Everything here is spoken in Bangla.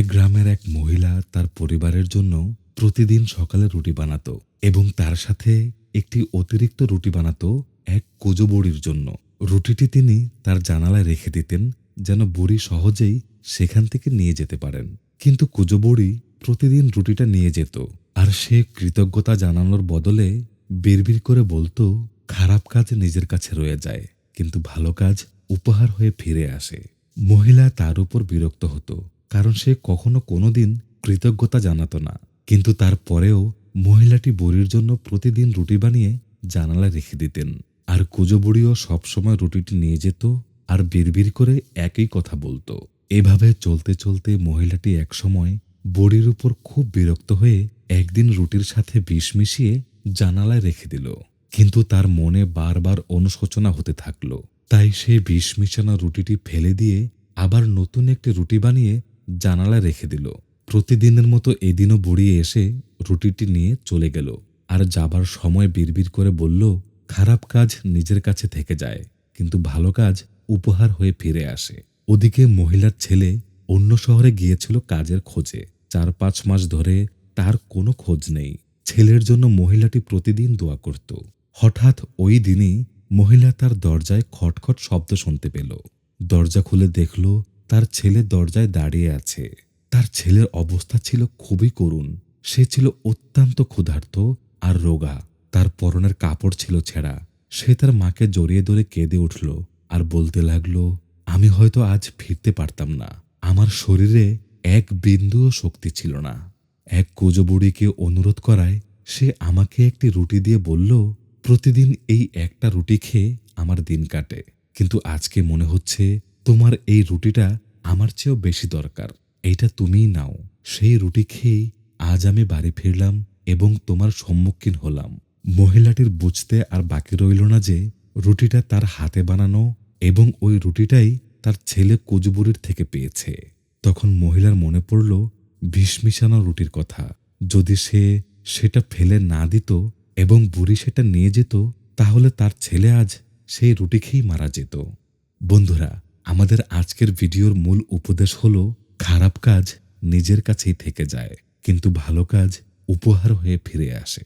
এক গ্রামের এক মহিলা তার পরিবারের জন্য প্রতিদিন সকালে রুটি বানাত এবং তার সাথে একটি অতিরিক্ত রুটি বানাত এক কুজো বুড়ির জন্য। রুটিটি তিনি তার জানালায় রেখে দিতেন যেন বুড়ি সহজেই সেখান থেকে নিয়ে যেতে পারেন। কিন্তু কুজো বুড়ি প্রতিদিন রুটিটা নিয়ে যেত আর সে কৃতজ্ঞতা জানানোর বদলে বিড়বিড় করে বলতো, খারাপ কাজ নিজের কাছে রয়ে যায়, কিন্তু ভালো কাজ উপহার হয়ে ফিরে আসে। মহিলা তার উপর বিরক্ত হতো। কারণ সে কখনো কোনোদিন কৃতজ্ঞতা জানাতো না। কিন্তু তারপরেও মহিলাটি বুড়ির জন্য প্রতিদিন রুটি বানিয়ে জানালায় রেখে দিতেন। আর কুজো বুড়িও সবসময় রুটিটি নিয়ে যেত আর বিড়বিড় করে একই কথা বলতো। এভাবে চলতে চলতে মহিলাটি একসময় বুড়ির উপর খুব বিরক্ত হয়ে একদিন রুটির সাথে বিষ মিশিয়ে জানালায় রেখে দিল। কিন্তু তার মনে বারবার অনুশোচনা হতে থাকল। তাই সে বিষ মিশানো রুটিটি ফেলে দিয়ে আবার নতুন একটি রুটি বানিয়ে জানালায় রেখে দিল। প্রতিদিনের মতো এদিনও বুড়ি এসে রুটিটি নিয়ে চলে গেল আর যাবার সময় বিড়বিড় করে বলল, খারাপ কাজ নিজের কাছে থেকে যায়, কিন্তু ভালো কাজ উপহার হয়ে ফিরে আসে। ওদিকে মহিলার ছেলে অন্য শহরে গিয়েছিল কাজের খোঁজে। চার পাঁচ মাস ধরে তার কোনো খোঁজ নেই। ছেলের জন্য মহিলাটি প্রতিদিন দোয়া করত। হঠাৎ ওই দিনই মহিলা তার দরজায় খটখট শব্দ শুনতে পেল। দরজা খুলে দেখল তার ছেলে দরজায় দাঁড়িয়ে আছে। তার ছেলের অবস্থা ছিল খুবই করুণ। সে ছিল অত্যন্ত ক্ষুধার্ত আর রোগা। তার পরনের কাপড় ছিল ছেঁড়া। সে তার মাকে জড়িয়ে ধরে কেঁদে উঠল আর বলতে লাগল, আমি হয়তো আজ ফিরতে পারতাম না। আমার শরীরে এক বিন্দুও শক্তি ছিল না। এক কুজো বুড়িকে অনুরোধ করায় সে আমাকে একটি রুটি দিয়ে বলল, প্রতিদিন এই একটা রুটি খেয়ে আমার দিন কাটে। কিন্তু আজকে মনে হচ্ছে তোমার এই রুটিটা আমার চেয়েও বেশি দরকার। এইটা তুমিই নাও। সেই রুটি খেয়েই আজ আমি বাড়ি ফিরলাম এবং তোমার সম্মুখীন হলাম। মহিলাটির বুঝতে আর বাকি রইল না যে রুটিটা তার হাতে বানানো এবং ওই রুটিটাই তার ছেলে কুজবুরির থেকে পেয়েছে। তখন মহিলার মনে পড়ল বিষ রুটির কথা। যদি সে সেটা ফেলে না দিত এবং বুড়ি সেটা নিয়ে যেত, তাহলে তার ছেলে আজ সেই রুটি খেয়েই মারা যেত। বন্ধুরা আমাদের আজকের ভিডিওর মূল উপদেশ হল, খারাপ কাজ নিজের কাছেই থেকে যায়, কিন্তু ভালো কাজ উপহার হয়ে ফিরে আসে।